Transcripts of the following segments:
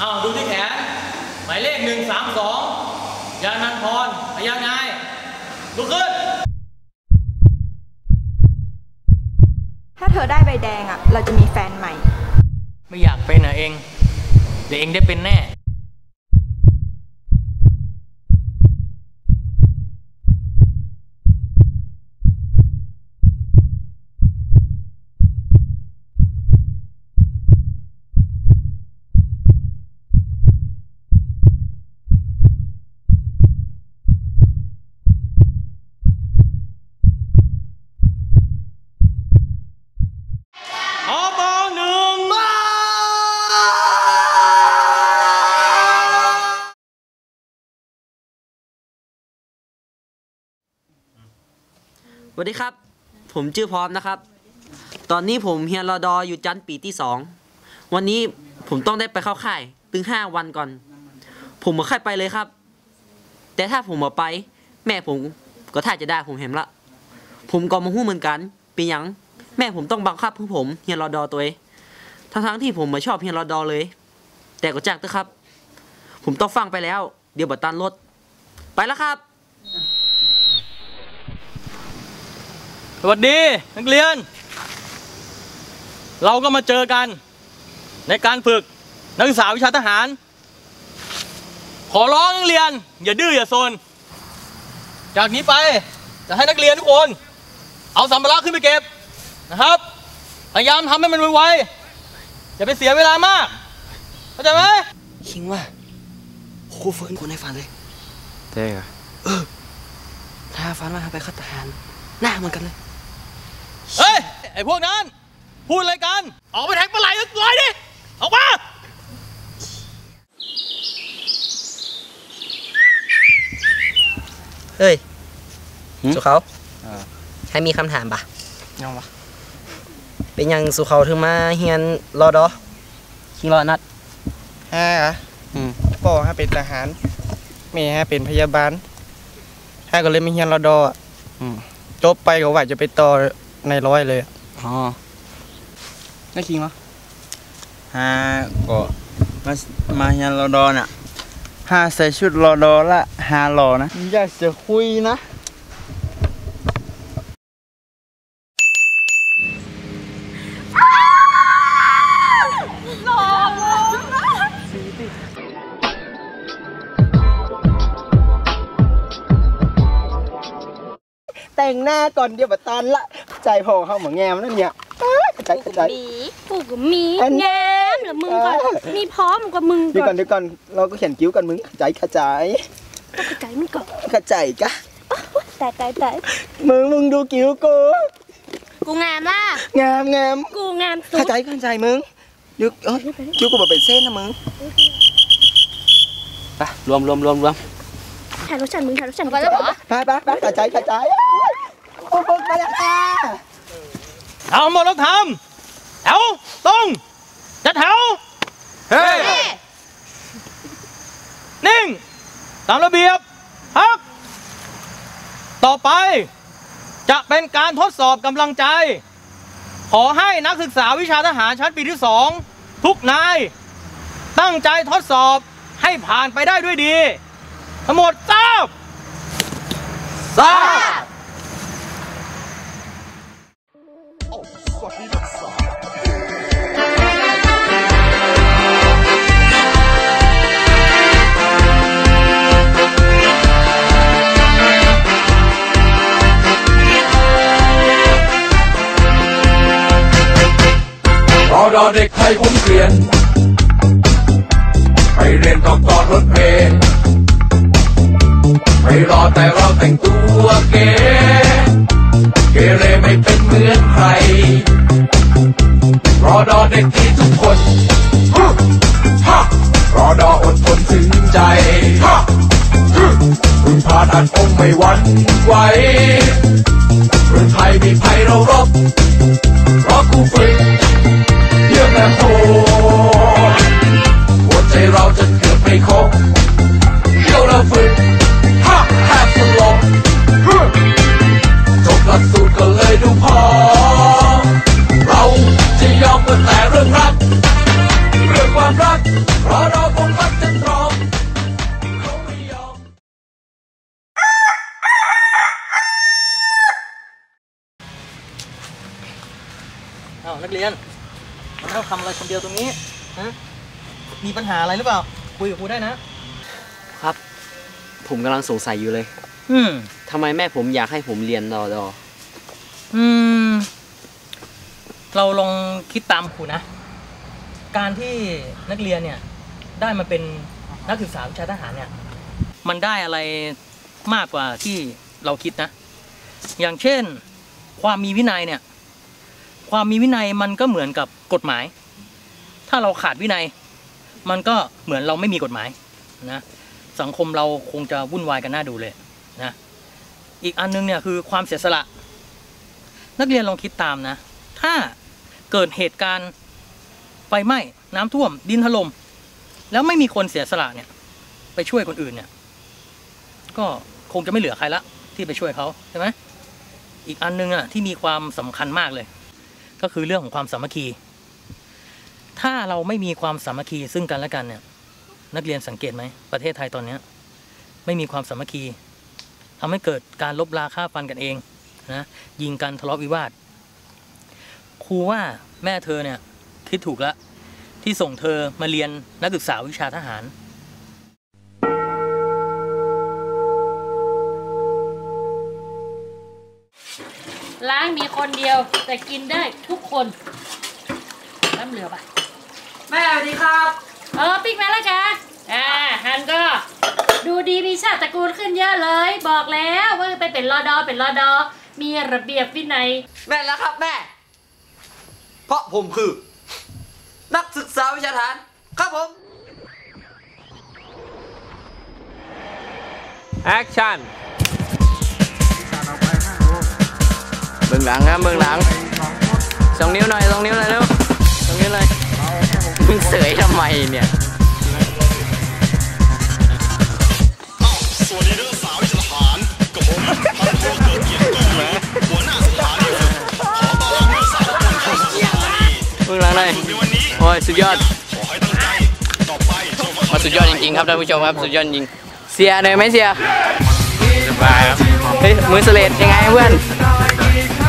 อ้าวดูที่แขน หมายเลขหนึ่งสามสองยานันทรพยานายลุกขึ้น ถ้าเธอได้ใบแดงอะ เราจะมีแฟนใหม่ ไม่อยากเป็นนะเองเดี๋ยวเองได้เป็นแน่ อบอหนึ่งมา ส วัสดีครับ ผมชื่อพร้อมนะครับ ตอนนี้ผมเฮียรอดออยู่จันปีที่สอง วันนี้ผมต้องได้ไปเข้าค่ายถึงห้าวันก่อน ผมไม่ค่อยไปเลยครับ แต่ถ้าผมมาไป แม่ผมก็ถ้าจะได้ผมเห็นละ ผมก็มาหู้เหมือนกันเป็นยัง แม่ผมต้องบังคับให้ผมเฮียรอดอตัวเองทั้งทั้งๆที่ผมไม่ชอบเฮียรอดอเลย แต่ก็จักเถอะครับ ผมต้องฟังไปแล้ว เดี๋ยวบัตตันรถไปแล้วครับ สวัสดีนักเรียน เราก็มาเจอกันในการฝึกนักศึกษาวิชาทหาร ขอร้องนักเรียน อย่าดื้ออย่าซน จากนี้ไปจะให้นักเรียนทุกคน เอาสัมภาระขึ้นไปเก็บนะครับพยายามทำให้มันไวๆอย่าไปเสียเวลามากเข้าใจไหมคิงว่าครูฟื้นคนในฝันเลยใช่ค่ะถ้าฝันว่าไปเข้าทหารหน้าเหมือนกันเลยเฮ้ยไอ้พวกนั้น พูดอะไรกัน ออกไปแทงปลาไหลสักหน่อยดิ ออกมา เฮ้ยหืมสุเขาอ่าให้มีคำถามปะยังวะเป็นหยังสุเขาถึงมาเฮียนรอดอคิงรอนัดห้าอะอืมพ่อห้าเป็นทหารแม่ห้าเป็นพยาบาลห้าก็เลยไม่เฮียนรอดออะอืมจบไปก็ว่าจะไปต่อในร้อยเลย อะอ๋อไม่คิงวะฮาก็มามาเฮียนรอดอน่ะฮาใส่ชุดรอดอละฮาหล่อนะอยากจะคุยนะแต่งหน้าก่อนเดี๋ยวบัตันละ ใจพ่อเข้าเหมือนแงมนั่นเนี่ยเอ้ยกระจายกระจายมีกูก็มีอันแง้มเหรือมึงก่อนเออมีพร้อมกับมึงเดี๋ยวก่ก่ออนนเดี๋ยวก่อนเราก็เขียนกิ้วกันมึงกระจายกระจายก็กระจายมึงก่อนกระจายกะแต่แต่แต่มึงมึงดูกิ้วกูกูงามล่ะงามงามกูงามกสุระดจายกระจายมึงเดี๋ยวเอ้ยกิ้วกูแบบเป็นเส้นนะมึงไปรวมรวมรวมรวมถ่ายรถฉันมึงถ่ายรถฉันก่อนแล้วเหรอไปไปไปกระจายกระจาย โอ้โหไปแล้วค่ะเอาหมดแล้วทำแถวตรงจัดแถวเฮ้ยนิ่ง ตามระเบียบพัก ต่อไป จะเป็นการทดสอบกำลังใจ ขอให้นักศึกษาวิชาทหารชั้นปีที่สองทุกนาย ตั้งใจทดสอบให้ผ่านไปได้ด้วยดี ทั้งหมดทราบทราบ รอดอเด็กไทยผมเกลียน ไปเรียนต้องกอดรถเมล์ไม่รอแต่เราแต่งตัวเก๋ เกเรไม่เป็นเหมือนใครรอดอเด็กดีทุกคนฮึฮะรอดออดทนถึงใจฮะฮึพึ่นพาดันองไม่หวั่นไหวเมือไทยมีภัยเรารบเราะกูฝึก มันต้องทำอะไรคนเดียวตรงนี้ฮะมีปัญหาอะไรหรือเปล่า คุยกับครูได้นะ ครับ ผมกำลังสงสัยอยู่เลย อืมทำไมแม่ผมอยากให้ผมเรียนรอดออืม เราลองคิดตามครูนะ การที่นักเรียนเนี่ย ได้มาเป็นนักศึกษาวิชาทหารเนี่ย มันได้อะไรมากกว่าที่เราคิดนะ อย่างเช่น ความมีวินัยเนี่ย ความมีวินัยมันก็เหมือนกับกฎหมาย ถ้าเราขาดวินัย มันก็เหมือนเราไม่มีกฎหมายนะสังคมเราคงจะวุ่นวายกันน่าดูเลยนะอีกอันนึงเนี่ยคือความเสียสละ นักเรียนลองคิดตามนะ ถ้าเกิดเหตุการณ์ไฟไหม้น้ำท่วม ดินถล่มแล้วไม่มีคนเสียสละเนี่ย ไปช่วยคนอื่นเนี่ย ก็คงจะไม่เหลือใครละที่ไปช่วยเขาใช่ไหมอีกอันนึงอะที่มีความสำคัญมากเลย ก็คือเรื่องของความสามัคคี ถ้าเราไม่มีความสามัคคีซึ่งกันและกันเนี่ย นักเรียนสังเกตไหมประเทศไทยตอนเนี้ยไม่มีความสามัคคีทำให้เกิดการลบราฆ่าฟันกันเองนะยิงกันทะเลาะวิวาทครูว่าแม่เธอเนี่ยคิดถูกล้วที่ส่งเธอมาเรียนนักศึกษาวิชาทหาร ล้างมีคนเดียว แต่กินได้ทุกคนน้ำเหลือปะแม่สวัสดีครับ เออปิ๊กมาแล้วจ้ะอ่าฮันก็ดูดีมีชาติตระกูลขึ้นเยอะเลย บอกแล้วว่าไปเป็นรอดอเป็นรอดอมีระเบียบวินัยแม่แล้วครับแม่ เพราะผมคือ นักศึกษาวิชาทหารครับผมแอคชั่น บื้องหลังครับเบื้องหลังสองนิ้วหน่อยสองนิ้วหน่อยเร็วสองนิ้วเลยมึงเสยทำไมเนี่ยสวัสดีเด้อสาววิชาทหารกับผมพันโทเกิดเกียรติกุ้งหัวหน้าสถานีฝึกขอต้อนรับนักศึกษาทุกคนเข้าสู่สถานีเบื้องหลังหน่อยในวันนี้โอ้ยสุดยอดขอให้ตั้งใจต่อไปจงมาสุดยอดจริงๆครับท่านผู้ชมครับสุดยอดจริงเสียเหนื่อยไหมเสียสบายครับเฮ้ยมือสเลดยังไงเพื่อน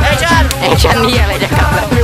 แอคชั่นแอคชั่นนี่อะไรจะกลับแล้ว